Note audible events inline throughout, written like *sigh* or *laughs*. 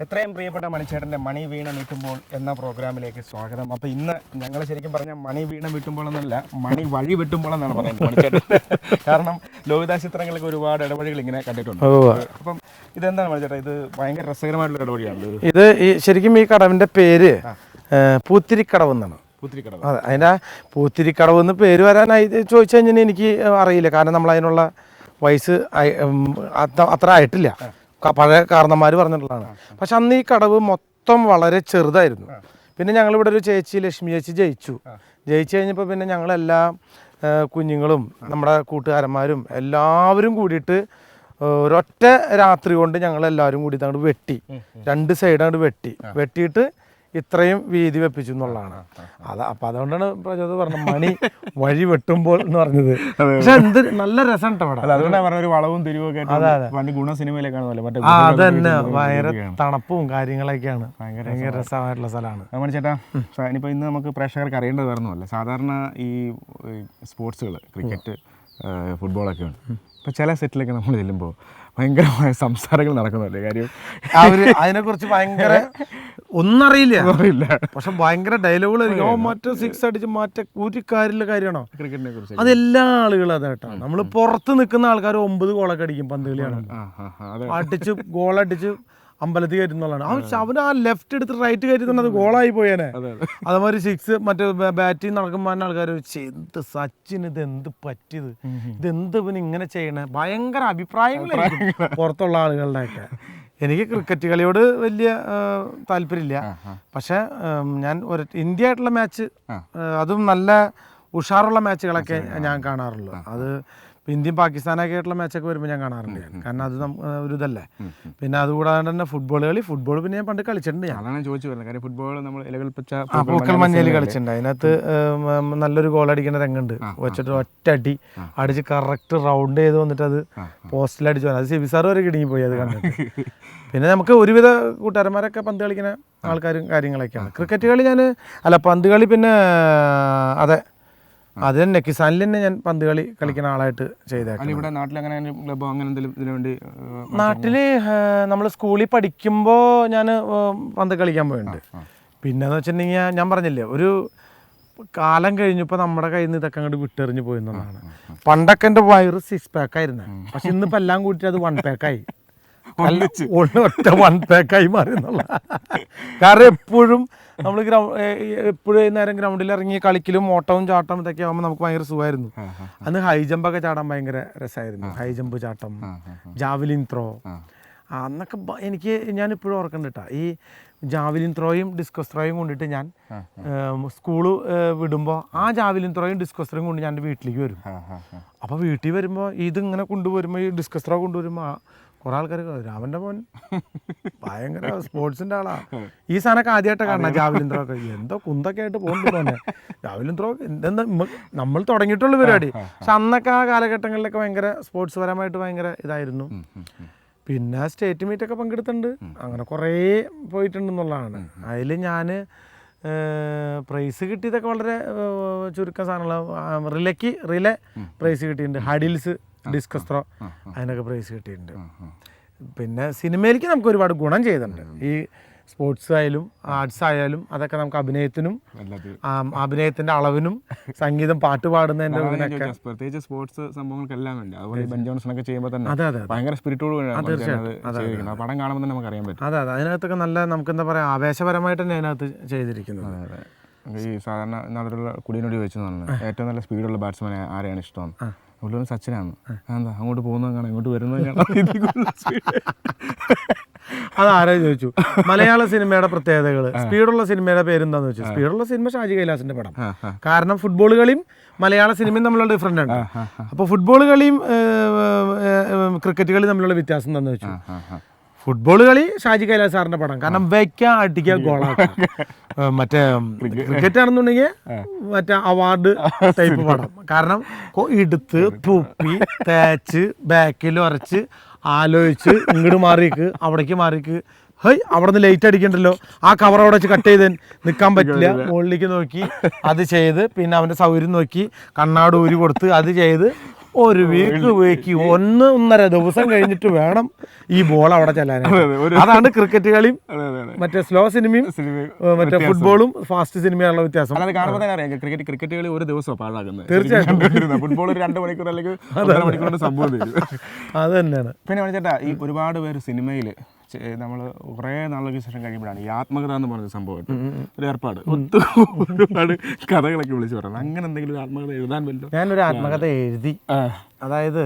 എത്രയും പ്രിയപ്പെട്ട മണിച്ചേട്ടന്റെ മണി വീണ വീട്ടുമ്പോൾ എന്ന പ്രോഗ്രാമിലേക്ക് സ്വാഗതം. അപ്പോൾ ഇന്ന് ഞങ്ങൾ ശരിക്കും പറഞ്ഞാൽ മണി വീണ വീട്ടുമ്പോൾ എന്നല്ല മണി വഴി വെട്ടുമ്പോൾ എന്നാണ് പറയുന്നത് മണിച്ചേട്ടൻ. *laughs* കാരണം ലോകിതാ ചിത്രങ്ങൾക്ക് ഒരുപാട് ഇടവഴികൾ ഇങ്ങനെ കണ്ടിട്ടുണ്ട്. അപ്പം ഇതെന്താണ് മണിച്ചേട്ടാ? ഇത് ഭയങ്കര രസകരമായിട്ടുള്ള ഇടവഴിയാണ് ഇത്. ഈ ശരിക്കും ഈ കടവിന്റെ പേര് പൂത്തിരിക്കടവ് എന്നാണ് പൂത്തിരിക്കടവ്. അതെ അതിന്റെ പൂത്തിരിക്കടവ് എന്ന് പേര് വരാനായി ചോദിച്ചു കഴിഞ്ഞാൽ എനിക്ക് അറിയില്ല. കാരണം നമ്മൾ അതിനുള്ള വയസ്സ് അത്ര- ആയിട്ടില്ല. പഴയ കാരണന്മാർ പറഞ്ഞിട്ടുള്ളതാണ്. പക്ഷെ അന്ന് ഈ കടവ് മൊത്തം വളരെ ചെറുതായിരുന്നു. പിന്നെ ഞങ്ങളിവിടെ ഒരു ചേച്ചി ലക്ഷ്മി ചേച്ചി ജയിച്ചു. ജയിച്ചു കഴിഞ്ഞപ്പോൾ പിന്നെ ഞങ്ങളെല്ലാം കുഞ്ഞുങ്ങളും നമ്മുടെ കൂട്ടുകാരന്മാരും എല്ലാവരും കൂടിയിട്ട് ഒരൊറ്റ രാത്രി കൊണ്ട് ഞങ്ങൾ എല്ലാവരും കൂടി അങ്ങോട്ട് വെട്ടി. രണ്ട് സൈഡ് അങ്ങോട്ട് വെട്ടി വെട്ടിയിട്ട് ഇത്രയും വീതി വെപ്പിച്ചു എന്നുള്ളതാണ്. അത് അപ്പൊ അതുകൊണ്ടാണ് പ്രചോദ പറഞ്ഞത് മണി വഴി വെട്ടുമ്പോൾ എന്ന് പറഞ്ഞത്. *laughs* പക്ഷെ എന്ത് നല്ല രസം അതന്നെ അതുകൊണ്ടാണ് പറഞ്ഞ ഒരു വളവും തിരിവും ഒക്കെ അതെ, അതെ. ആയിട്ട് പണ്ട് ഗുണ സിനിമയിലേക്കാണ് അത് തന്നെ ഭയങ്കര തണുപ്പും കാര്യങ്ങളൊക്കെയാണ്. ഭയങ്കര രസമായിട്ടുള്ള സ്ഥലമാണ്. ചേട്ടാ മണിച്ചേട്ടാ സ- ഇനിയിപ്പോൾ ഇന്ന് നമുക്ക് പ്രേക്ഷകർക്ക് അറിയേണ്ടത് സാധാരണ ഈ സ്പോർട്സുകൾ ക്രിക്കറ്റ് ഫുട്ബോളൊക്കെ ഉണ്ട്. ഇപ്പോൾ ചില സെറ്റിലൊക്കെ നമ്മൾ ചെല്ലുമ്പോൾ ഭയങ്കരമായ സംസാരങ്ങൾ നടക്കുന്നില്ലേ കാര്യം അവർ അതിനെക്കുറിച്ച് ഭയങ്കര ഒന്നറിയില്ല. അറിയില്ല പക്ഷെ ഭയങ്കര ഡയലോഗുകൾ മറ്റേ സിക്സ് അടിച്ച് മറ്റേ ഒരു കാര്യമുള്ള കാര്യമാണോ? ക്രിക്കറ്റിനെ കുറിച്ച്. അതെല്ലാ ആളുകളും അതാട്ടോ നമ്മൾ പുറത്ത് നിൽക്കുന്ന ആൾക്കാർ ഒമ്പത് ഗോളൊക്കെ അടിക്കും പന്ത് കളിയാണ് അടിച്ച് ഗോളടിച്ച് അമ്പലത്തിൽ കയറ്റുന്നതാണ് അവൻ അവൻ ആ ലെഫ്റ്റ് എടുത്ത് റൈറ്റ് കയറ്റി തന്നെ അത് ഗോളായി പോയേനെ. അതേമാതിരി അതെ. അതുമാതിരി സിക്സ് മറ്റേ ബാറ്റിംഗ് നടക്കുമ്പോൾ ആൾക്കാർ എന്ത് സച്ചിൻ ഇത് എന്ത് പറ്റിയത്? ഇതെന്ത് പിന്നെ ഇങ്ങനെ ചെയ്യണേ? ഭയങ്കര അഭിപ്രായങ്ങൾ പുറത്തുള്ള ആളുകളുടെയൊക്കെ എനിക്ക് ക്രിക്കറ്റ് കളിയോട് വലിയ ആ, താല്പര്യമില്ല. പക്ഷെ ഞാൻ ഒരു ഇന്ത്യ ആയിട്ടുള്ള മാച്ച് അതും നല്ല ഉഷാറുള്ള മാച്ചുകളൊക്കെ ഞാൻ കാണാറുള്ളൂ. അത് ഇന്ത്യയും പാകിസ്ഥാനൊക്കെ ആയിട്ടുള്ള മാച്ചൊക്കെ വരുമ്പോൾ ഞാൻ കാണാറുണ്ട്. ഞാൻ കാരണം അത് ഒരു ഇതല്ലേ. പിന്നെ അതുകൂടാതെ തന്നെ ഫുട്ബോൾ കളി ഫുട്ബോൾ പിന്നെ ഞാൻ പണ്ട് കളിച്ചിട്ടുണ്ട് ഞാൻ. അതാണ് ഞാൻ ചോദിച്ചു വരുന്നത്. കാര്യം ഫുട്ബോൾ നമ്മൾ മഞ്ഞയിൽ കളിച്ചിട്ടുണ്ട്. അതിനകത്ത് നല്ലൊരു ഗോൾ അടിക്കുന്ന രംഗുണ്ട് വെച്ചിട്ട് ഒറ്റ അടി അടിച്ച് കറക്റ്റ് റൗണ്ട് ചെയ്ത് വന്നിട്ട് അത് പോസ്റ്റിൽ അടിച്ചു. അത് സിബി സാർ വരെ കിടങ്ങി പോയി അത് കണ്ടിട്ട്. *laughs* പിന്നെ നമുക്ക് ഒരുവിധ കൂട്ടുകാരന്മാരൊക്കെ പന്ത് കളിക്കുന്ന ആൾക്കാരും കാര്യങ്ങളൊക്കെയാണ്. ക്രിക്കറ്റ് കളി ഞാൻ അല്ല പന്ത് കളി പിന്നെ അതെ. അത് തന്നെ. കിസാനിൽ തന്നെ ഞാൻ പന്ത് കളി കളിക്കുന്ന ആളായിട്ട് ചെയ്തേക്കാം ഇവിടെ നാട്ടിൽ അങ്ങനെ ക്ലബ്ബോ അങ്ങനെ എന്തെങ്കിലും ഇതിനു വേണ്ടി നമ്മൾ സ്കൂളിൽ പഠിക്കുമ്പോൾ ഞാൻ പന്ത് കളിക്കാൻ പോയിട്ടുണ്ട്. പിന്നെന്ന് വെച്ചിട്ടുണ്ടെങ്കിൽ ഞാൻ പറഞ്ഞില്ലേ ഒരു കാലം കഴിഞ്ഞപ്പോൾ നമ്മുടെ കയ്യിൽ നിന്ന് ഇതൊക്കെ അങ്ങോട്ട് വിട്ടെറിഞ്ഞ് പോയി എന്നുള്ളതാണ് പണ്ടൊക്കെ എന്റെ വയറ് സിക്സ് പാക്ക് ആയിരുന്നു. പക്ഷെ ഇന്നിപ്പോൾ എല്ലാം കൂട്ടിയിട്ട് അത് വൺ പാക്കായി *laughs* ഒറ്റ വൺ പാക്കായി മാറി എന്നുള്ള കാരണം എപ്പോഴും നമ്മൾ ഗ്രൗണ്ട് എപ്പോഴും നേരം ഗ്രൗണ്ടിൽ ഇറങ്ങി കളിക്കലും ഓട്ടവും ചാട്ടവും ഇതൊക്കെ ആകുമ്പോൾ നമുക്ക് ഭയങ്കര സുഖമായിരുന്നു. അന്ന് ഹൈ ജമ്പൊക്കെ ചാടാൻ ഭയങ്കര രസമായിരുന്നു ഹൈ ജമ്പ് ചാട്ടം ജാവലിൻ ത്രോ അന്നൊക്കെ എനിക്ക് ഞാൻ ഇപ്പോഴും ഓർക്കുന്നുണ്ട് ഈ ജാവലിൻ ത്രോയും ഡിസ്കസ് ത്രോയും കൊണ്ടിട്ട് ഞാൻ സ്കൂൾ വിടുമ്പോൾ ആ ജാവലിൻ ത്രോയും ഡിസ്കസ് ത്രോയും കൊണ്ട് ഞാൻ വീട്ടിലേക്ക് വരും. അപ്പോൾ വീട്ടിൽ വരുമ്പോൾ ഇതിങ്ങനെ കൊണ്ടുവരുമ്പോൾ ഈ ഡിസ്കസ് ത്രോ കൊണ്ടുവരുമ്പോൾ കുറേ ആൾക്കാർ രാമന്റെ മോൻ. *laughs* ഭയങ്കര സ്പോർട്സിന്റെ ആളാ. ഈ സാധനമൊക്കെ ആദ്യമായിട്ട് കാണണം ജാവലിൻ ത്രോ ഒക്കെ എന്തോ കുന്തൊക്കെ ആയിട്ട് പോകുന്നുണ്ട് മോനെ. ജാവലിൻ ത്രോ എന്തെന്താ നമ്മൾ തുടങ്ങിയിട്ടുള്ള പരിപാടി. പക്ഷെ അന്നൊക്കെ ആ കാലഘട്ടങ്ങളിലൊക്കെ ഭയങ്കര സ്പോർട്സ് പരമായിട്ട് ഭയങ്കര ഇതായിരുന്നു. പിന്നെ സ്റ്റേറ്റ് മീറ്റ് ഒക്കെ പങ്കെടുത്തിട്ടുണ്ട് അങ്ങനെ കുറേ പോയിട്ടുണ്ടെന്നുള്ളതാണ്. അതിൽ ഞാൻ പ്രൈസ് കിട്ടിയതൊക്കെ വളരെ ചുരുക്കം സാധനങ്ങളാണ് റിലേക്ക് റിലേ പ്രൈസ് കിട്ടിയിട്ടുണ്ട്. ഹഡിൽസ്. ഡിസ്കസ് ത്രോ അതിനൊക്കെ പ്രൈസ് കിട്ടിയിട്ടുണ്ട്. പിന്നെ സിനിമയിലേക്ക് നമുക്ക് ഒരുപാട് ഗുണം ചെയ്തിട്ടുണ്ട്. ഈ സ്പോർട്സ് ആയാലും ആർട്സ് ആയാലും അതൊക്കെ നമുക്ക് അഭിനയത്തിനും അഭിനയത്തിന്റെ അളവിനും സംഗീതം പാട്ട് പാടുന്നതിന്റെ പ്രത്യേകിച്ച് സ്പോർട്സ് സംഭവങ്ങൾക്കെല്ലാം വേണ്ടി. അതുപോലെ ഈ ബെൻ ജോൺസൺ ചെയ്യുമ്പോൾ തന്നെ അതെ അതെ ഭയങ്കര സ്പിരിറ്റോട് പടം കാണുമ്പോൾ തന്നെ നമുക്ക് അറിയാൻ പറ്റും. അതെ അതെ. അതിനകത്തൊക്കെ നല്ല നമുക്ക് എന്താ പറയാ ആവേശപരമായിട്ട് തന്നെ അതിനകത്ത് ചെയ്തിരിക്കുന്നത്. ഈ സാധാരണ നാട്ടിലുള്ള കുടിയനോട് ചോദിച്ചു ഏറ്റവും നല്ല സ്പീഡുള്ള ബാറ്റ്സ്മാൻ ആരെയാണ് ഇഷ്ടം? പുള്ളി സച്ചിനാണ്. എന്താ അങ്ങോട്ട് പോകുന്നത് കാണാം ഇങ്ങോട്ട് വരുന്നത് *laughs* അതാരോ ചോദിച്ചു? മലയാള സിനിമയുടെ പ്രത്യേകതകൾ സ്പീഡുള്ള സിനിമയുടെ പേരെന്താന്ന് വെച്ചു സ്പീഡുള്ള സിനിമ ഷാജി കൈലാസിന്റെ പടം. കാരണം ഫുട്ബോൾ കളിയും മലയാള സിനിമയും തമ്മിലുള്ള ഡിഫറന്റ് ആണ്. അപ്പോൾ ഫുട്ബോൾ കളിയും ക്രിക്കറ്റ് കളിയും തമ്മിലുള്ള വ്യത്യാസം എന്താണെന്ന് വെച്ചു. ഫുട്ബോൾ കളി ഷാജി കൈലാസ് സാറിന്റെ പടം. കാരണം വെക്ക അടിക്കുക ഗോളാക്കുക മറ്റേ ക്രിക്കറ്റ് ആണെന്നുണ്ടെങ്കിൽ മറ്റേ അവാർഡ് ടൈപ്പ് പടം. കാരണം എടുത്ത് തുപ്പി തേച്ച് ബാക്കിൽ ഉരച്ച് ആലോചിച്ച് ഇങ്ങോട്ട് മാറിക്ക് അവിടേക്ക് മാറിക്ക് ഹേയ് അവിടെ നിന്ന് ലൈറ്റ് അടിക്കണ്ടല്ലോ. ആ കവർ അവിടെ വെച്ച് കട്ട് ചെയ്ത് നിൽക്കാൻ പറ്റില്ല. മുകളിലേക്ക് നോക്കി അത് ചെയ്ത് പിന്നെ അവന്റെ സൗകര്യം നോക്കി കണ്ണാട് ഊരി കൊടുത്ത് അത് ചെയ്ത് ഒരു വീക്ക് വീക്ക് ഒന്ന് ഒന്നര ദിവസം കഴിഞ്ഞിട്ട് വേണം ഈ ബോൾ അവിടെ ചെല്ലാൻ. അതാണ് ക്രിക്കറ്റ് കളിയും മറ്റേ സ്ലോ സിനിമയും മറ്റേ ഫുട്ബോളും ഫാസ്റ്റ് സിനിമയുള്ള വ്യത്യാസം. ക്രിക്കറ്റ് ക്രിക്കറ്റ് കളി ഒരു ദിവസം പാഴാകുന്നത്. തീർച്ചയായിട്ടും. ഫുട്ബോൾ ഒരു രണ്ട് മണിക്കൂർ അല്ലെങ്കിൽ മണിക്കൂർ സംഭവം അത് തന്നെയാണ്. പിന്നെ ചേട്ടാ ഈ ഒരുപാട് പേര് സിനിമയിൽ നമ്മൾ കുറേ നാളുകൾക്ക് ശേഷം കഴിയുമ്പോഴാണ് ഈ ആത്മകഥ എന്ന് പറഞ്ഞ സംഭവം ഒരു ഏർപ്പാട്. ഒരുപാട് കഥകളൊക്കെ വിളിച്ചു പറയുന്നത്. അങ്ങനെ എന്തെങ്കിലും ഒരു ആത്മകഥ എഴുതാൻ പറ്റും ഞാനൊരു ആത്മകഥ എഴുതി. അതായത്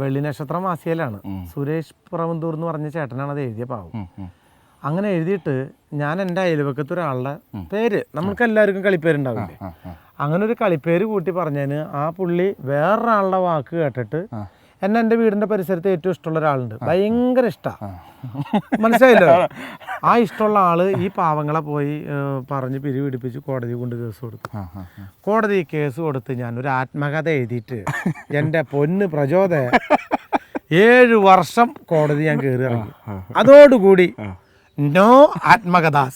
വെള്ളി നക്ഷത്രം മാസികയിലാണ് സുരേഷ് പുറവന്തൂർ എന്ന് പറഞ്ഞ ചേട്ടനാണ് അത് എഴുതിയ പാവം. അങ്ങനെ എഴുതിയിട്ട് ഞാൻ എന്റെ അയൽവക്കത്ത് ഒരാളുടെ പേര് നമ്മൾക്ക് എല്ലാവർക്കും കളിപ്പേരുണ്ടാവില്ലേ? അങ്ങനെ ഒരു കളിപ്പേര് കൂട്ടി പറഞ്ഞതിന് ആ പുള്ളി വേറൊരാളുടെ വാക്ക് കേട്ടിട്ട് എന്നെ എന്റെ വീടിന്റെ പരിസരത്ത് ഏറ്റവും ഇഷ്ടമുള്ള ഒരാളുണ്ട്. ഭയങ്കര ഇഷ്ടമാണ് മനസ്സിലായില്ലോ? ആ. ഇഷ്ടമുള്ള ആൾ ഈ പാവങ്ങളെ പോയി പറഞ്ഞ് പിരിപിടിപ്പിച്ച് കോടതി കൊണ്ട് കേസ് കൊടുത്തു. കോടതി കേസ് കൊടുത്ത് ഞാൻ ഒരു ആത്മകഥ എഴുതിയിട്ട് എന്റെ പൊന്ന് പ്രചോദ ഏഴ് വർഷം കോടതി ഞാൻ കയറി ഇറങ്ങി. അതോടുകൂടി നോ ആത്മകഥാസ്.